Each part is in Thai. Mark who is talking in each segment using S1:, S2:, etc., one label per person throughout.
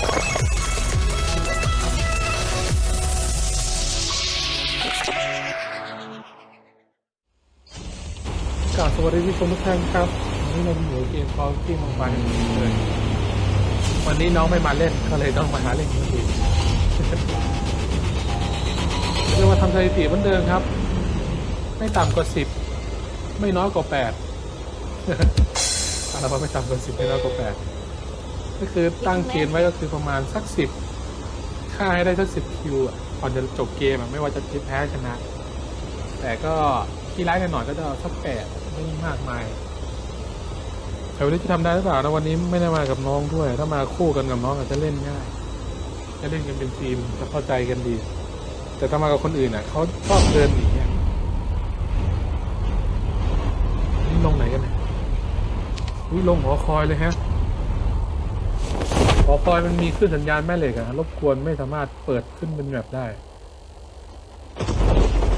S1: กราบสวัสดีผู้ชมทุกท่านครับวันนี้เราอยู่เกมคอลที่มังวันเลยวันนี้น้องไม่มาเล่นก็เลยต้องมาหาเล่นคนอื่นเรียกว่าทำสถิติเหมือนเดิมครับ ไม่ต่ำกว่าสิบไม่น้อยกว่าแปด อะไรวะไม่ต่ำกว่าสิบไม่น้อยกว่าแปด ก็คือตั้งเกณฑ์ไว้ก็คือประมาณสักสิบค่าให้ได้สักสิบคิวอะก่อนจะจบเกมอะไม่ว่าจะแพ้ชนะ แต่ก็ที่ร้ายกันหน่อยก็จะเอาสักแปดไม่มากมายแต่วันนี้จะทำได้หรือเปล่านะวันนี้ไม่ได้มากับน้องด้วย ถ้ามาคู่กันกับน้องอาจจะเล่นง่าย จะเล่นกันเป็นทีมจะเข้าใจกันดี แต่ถ้ามากับคนอื่นอะเขาชอบเดินหนีนี่ลงไหนกันเนี่ยอุ้ยลงหอคอยเลยฮะ อคอยมันมีขึ้นสัญญาณแม่เหล็กอะรบกวนไม่สามารถเปิดขึ้นเป็นแบบได้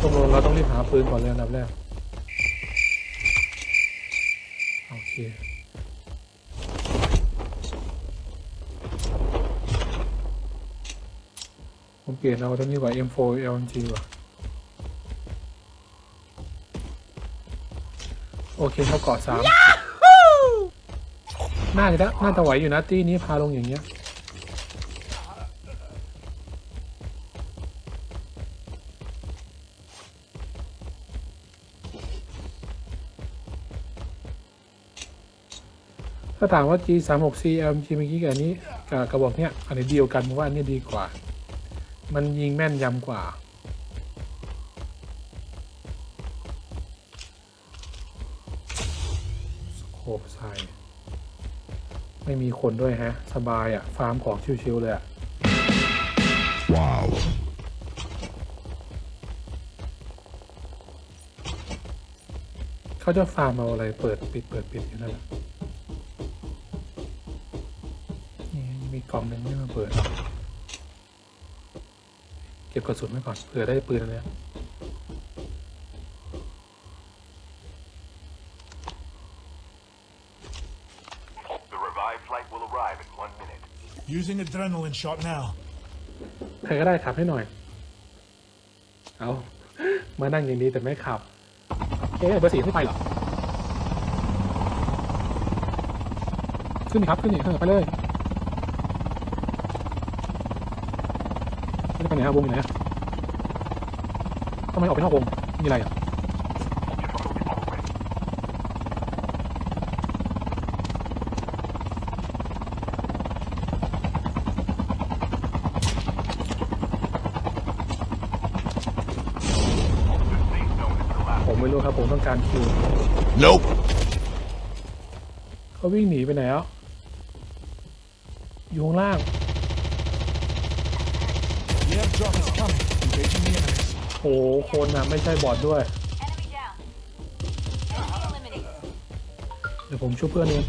S1: ตรงลงเราต้องรีบหาปืนก่อนเลยอันดับแรก โอเคผมเปลี่ยนเอาตัวนี้กว่า M4 LMG ว่ะโอเคเขาเกาะสาม น่าจะน่าจะไหวอยู่นะตีนี้พาลงอย่างเงี้ยถ้าถามว่า G 3 6 C LMG เมื่อกี้กับอันนี้กับกระบอกเนี้ยอันนี้เดียวกันเพราะว่าอันนี้ดีกว่า มันยิงแม่นยำกว่าโคปใส่ ไม่มีคนด้วยฮะ สบายอะ่ะ ฟาร์มของชิวๆเลยอะ่ะ
S2: Wow.
S1: เขาจะฟาร์มเอาอะไรเปิดปิดเปิดปิดอยู่นั่นแหละนี่มีกล่องหนึ่งไม่มาเปิด เก็บกระสุนไว้ก่อนเผื่อได้ปืนอะไรอะ
S3: The revived flight will arrive in one minute.
S2: Using adrenaline shot now.
S1: ใครก็ได้ขับให้หน่อย เอา มานั่งอย่างนี้แต่ไม่ขับ เอ๊ะเบอร์สี่ไม่ไปเหรอ ขึ้นครับ ขึ้นดิเออไปเลยไปไหนฮะวงอยู่ไหนอะทำไมออกไปนอกวงมีอะไรอะ ผมไม่รู้ครับผมต้องการคิว
S2: Nope.
S1: เขาวิ่งหนีไปไหนแล้วอยู่ข้างล่าง
S2: The airdrop is coming. Engaging the enemies.
S1: โอ้โหคนอะไม่ใช่บอดด้วย
S4: Enemy down. Enemy eliminated.
S1: เดี๋ยวผมช่วยเพื่อนเอง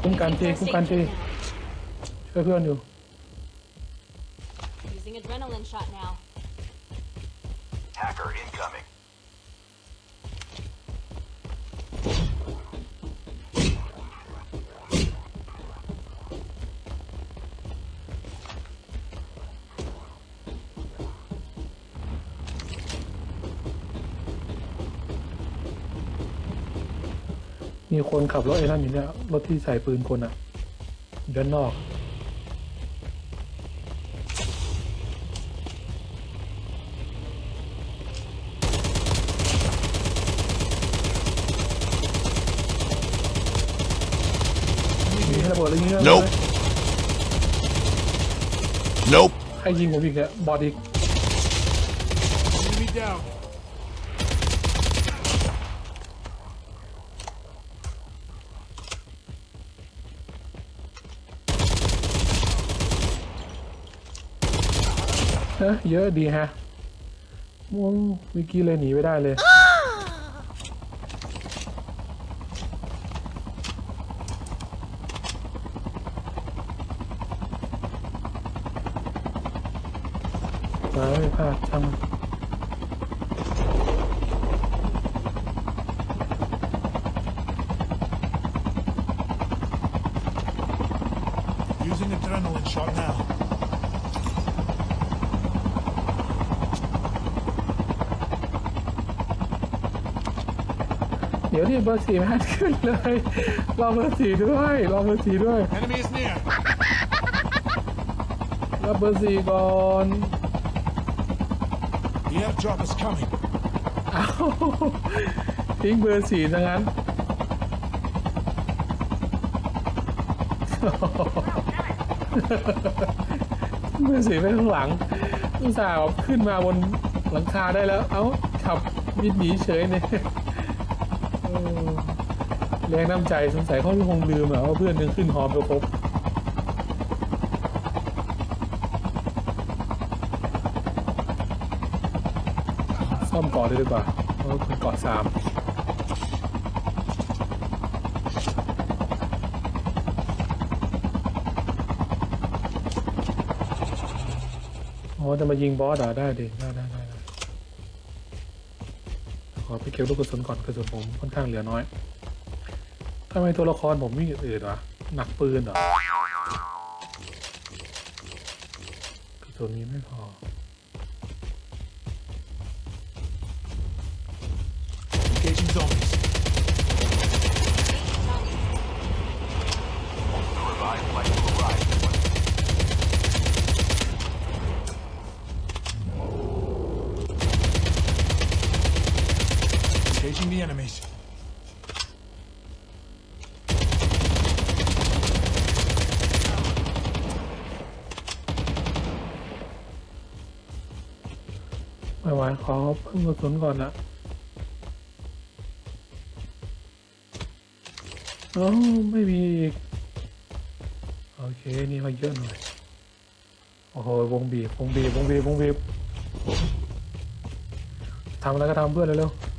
S1: คุ้มกันทีคุ้มกันที ช่วยเพื่อนอยู่
S4: Using adrenaline shot now.
S3: Hacker incoming.
S1: มีคนขับรถไอ้นั่นอยู่เนี่ยรถที่ใส่ปืนคนอะอยู่ด้านนอก มีให้ระเบิดอะไรอย่างเงี้ย
S2: Nope. Nope.
S1: ใครยิงผมอีกเนี่ยบอดอีก
S2: Enemy down.
S1: เอ๊ะเยอะดีฮะม่วงวิกกี้เลยหนีไม่ได้เลย Evet tamam. Using adrenaline shot now. เดี๋ยวนี่เบอร์สี่ไม่ขึ้นเลยรอเบอร์สี่ด้วยรอเบอร์สี่ด้วย
S2: Enemy is near.
S1: รับเบอร์สี่ก่อน
S2: drop is coming.
S1: อ้าทิ้งเบอร์สี่ซะงั้น เบอร์สี่ไปข้างหลังอุตส่าห์ขึ้นมาบนหลังคาได้แล้ว เอ้า ขับวิดหนีเฉยเนี่ยแรงน้ำใจสงสัยเขาคงลืมอะว่าเพื่อนยังขึ้นหอมไปครบ ซ่อมเกาะเลยดีกว่าเพราะว่าเป็นเกาะสามอ๋อจะมายิงบอสเหรอได้ดิได้ได้ได้ได้ขอไปเก็บลูกกระสุนก่อนกระสุนผมค่อนข้างเหลือน้อยทำไมตัวละครผมมีอื่นๆวะหนักปืนเหรอกระสุนนี้ไม่พอ
S2: Engaging zombies.
S3: The revived flight will arrive in one
S2: Engaging the enemies.
S1: ไม่ไหว ขอเพิ่มกระสุนก่อนนะโอ้ไม่มีอีก โอเค นี่มาเยอะหน่อย โอ้โห วงบีบ วงบีบ วงบีบ วงบีบ ทำอะไรก็ทำเพื่อนเร็วๆ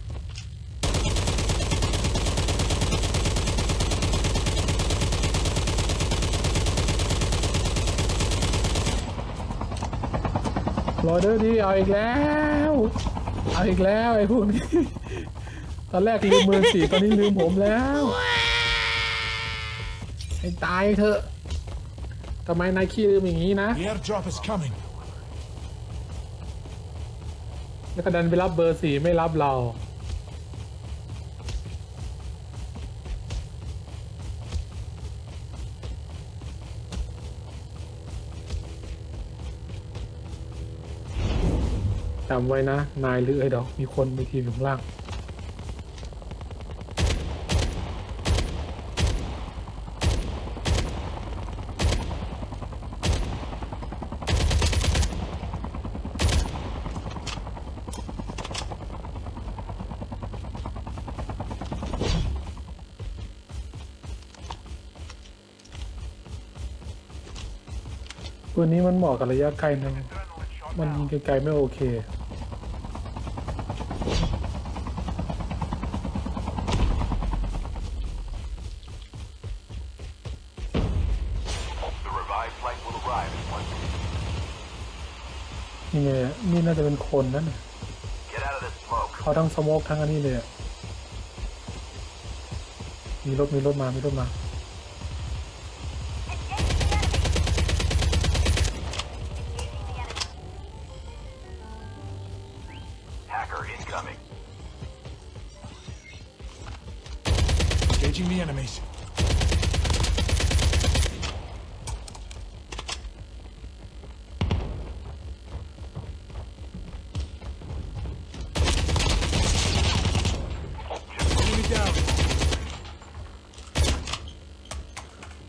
S1: รอเด้อดีเอาอีกแล้ว เอาอีกแล้วไอ้พวกนี้ ตอนแรกลืมเมือสี่ตอนนี้ลืมผมแล้วให้ตายเถอะทำไมนายขี้ลืมอย่างนี้นะ
S2: The airdrop is coming.
S1: แล้วก็ดันไปรับเบอร์สี่ไม่รับเราำไว้นะ นายหรือไอ้ดอกมีคนมีทีมอยู่ข้างล่างปืนนี้มันเหมาะกับระยะไกลนะมันยิงไกลๆไม่โอเค คนนั่นน่ะ
S3: Get out of this smoke.
S1: เขาทั้งสโมกทั้งอันนี้เลยอะมีรถมีรถมา มีรถมา
S3: Hacker incoming.
S2: Engaging the enemies. Enemy down.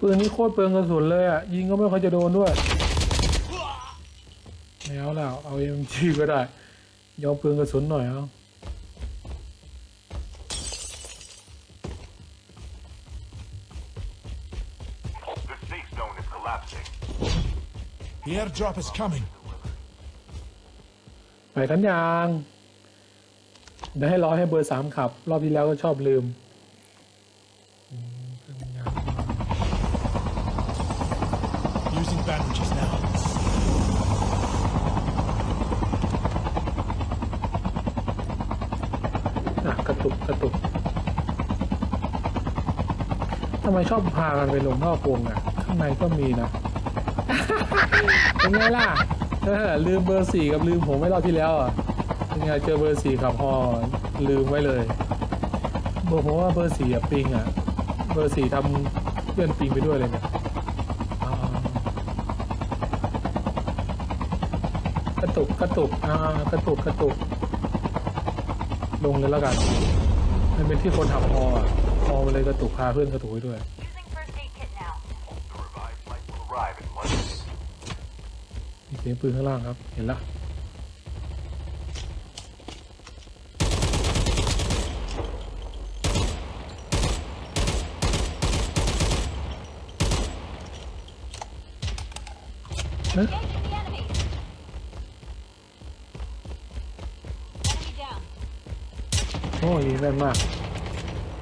S1: ปื นนี้โคตรเปลืองกระสุนเลยอะ ยิงก็ไม่ค่อยจะโดนด้วยไม่เอาแล้วเอาเอ็มจีก็ได้ยอมเปลืองกระสุนหน่อยเอา
S3: The safe zone is collapsing.
S2: The airdrop is coming.
S1: ไปทันยางเดี๋ยวให้รอให้เบอร์สามขับ รอบที่แล้วก็ชอบลืมอืมเครื่องยาง
S2: Using bandages now.
S1: อะ กระตุกทำไมชอบพากันไปลงนอกวงอะ ข้างในก็มีนะ เป็นไงล่ะเออลืมเบอร์สี่กับลืมผมไว้รอบที่แล้วอะเป็นไงเจอเบอร์สี่ขับฮอลืมไว้เลยเบอร์ผมว่าเบอร์สี่ปิงอะเบอร์สี่ทำเพื่อนปิงไปด้วยเลยเนี่ยกระตุกกระตุกอ่ากระตุกกระตุก ลงเลยแล้วกัน มันเป็นที่คนขับฮออะฮอมันเลยกระตุกพาเพื่อนกระตุกไปด้วย
S4: Using first aid kit now.
S3: The revived flight will arrive in one minute.
S1: มีเสียงปืนข้างล่างครับ เห็นละเอ๊ะ
S4: Engaging
S1: อ้ยแม่นมาก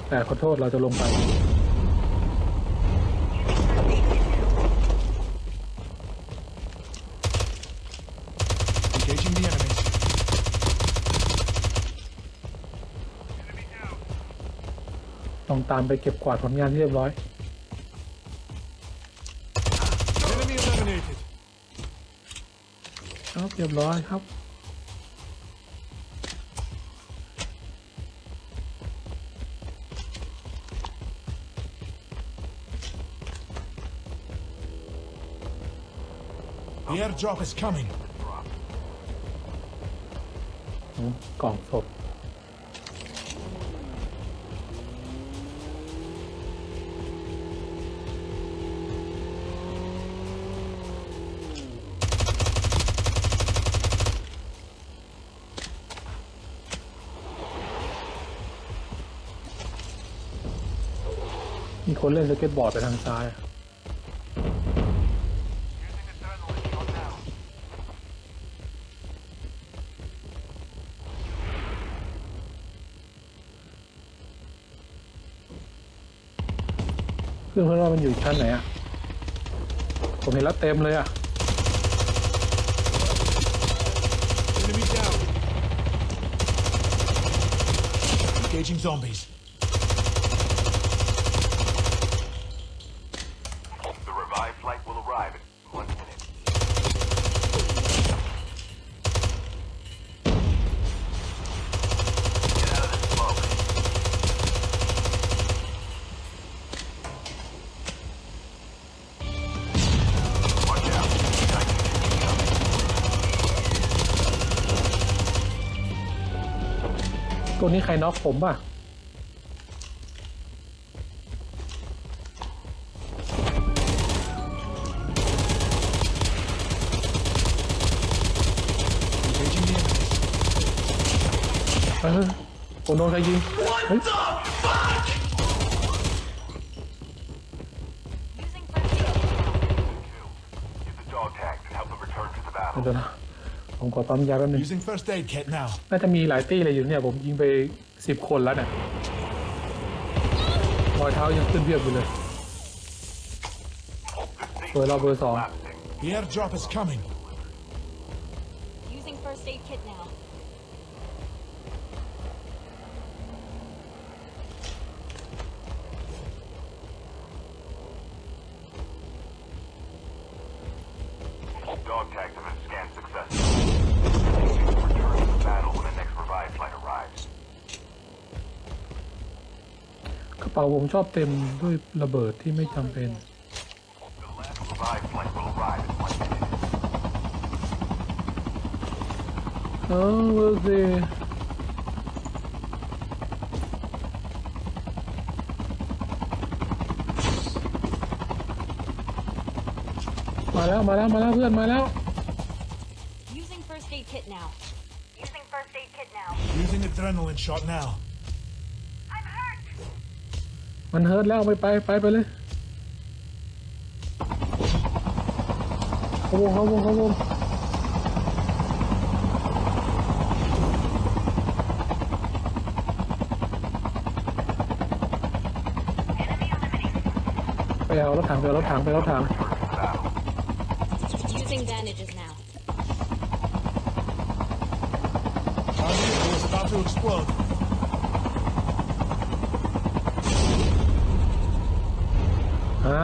S1: แต่ขอโทษเราจะลงไป
S2: Engaging the enemies.
S1: ต้องตามไปเก็บกวาดผลงานที่เรียบร้อย
S2: Enemy eliminated.
S1: ครับเรียบร้อยครับ
S2: The airdrop is coming.
S1: กล่องศพ มีคนเล่นสเก็ตบอร์ดไปทางซ้ายเพื่ อนเพื่อนว่ามันอยู่ชั้นไหนอะ ผมเห็นแล้วเต็มเลยอะ
S2: Enemy down. Engaging zombies.
S1: ตัวนี้ใครน็อกผมป่ะ
S2: Engaging the enemies.
S1: เออผมโดนใครยิงเฮ้ย
S4: Using first aid kit now.
S3: Get the dog tags and help them return to the battle.
S1: เดี๋ยวนะ ผมขอปั๊มยาแป๊บนึง
S2: Using first aid kit now.
S1: น่าจะมีหลายตี้เลยอยู่เนี่ย ผมยิงไปสิบคนแล้วเนี่ยรอยเท้ายังขึ้นเพียบอยู่เลย
S3: This
S1: เบอร์เราเบอร์สอง
S3: collapsing.
S2: The airdrop is coming.
S4: Using first aid kit now.
S1: เป๋าผมชอบเต็มด้วยระเบิดที่ไม่จำเป็น
S3: The last revived flight will arrive in one minute.
S1: เออเบอร์สี่มาแล้วมาแล้วมาแล้วเพื่อนมาแล้ว
S4: Using first aid kit now. Using first aid kit now.
S2: Using adrenaline shot now.
S4: I'm hurt.
S1: มันเฮิร์ตแล้วไปไปไปไปเลยเขาวงเขาวงเขาวงไปเอารถถังไปเอารถถังไปเอารถถัง
S4: Using bandages now.
S2: Our vehicle is about to explode. า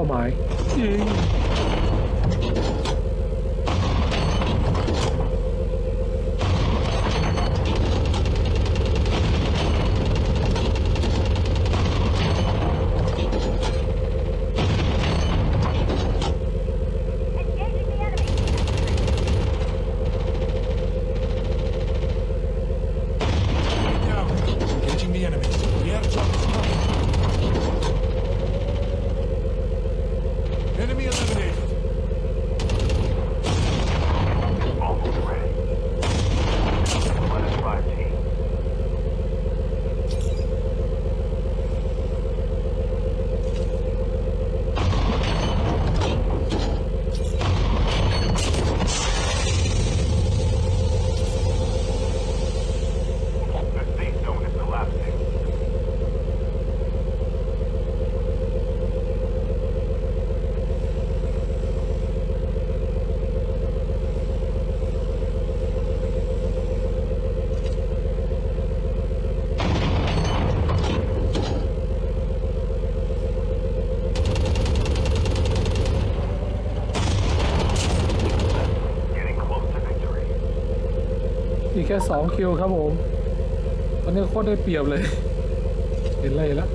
S2: า
S1: หมายยิง
S4: Engaging the enemy.
S2: Get down. Engaging the enemy. The airdrop is coming. Enemy eliminated.
S3: Almost ready. Minus five teams. The safe zone is collapsing. 'Getting close to victory.
S1: อีกแค่สองคิวครับผมวันนี้โคตรได้เปรียบเลย เห็นอะไรแล้ว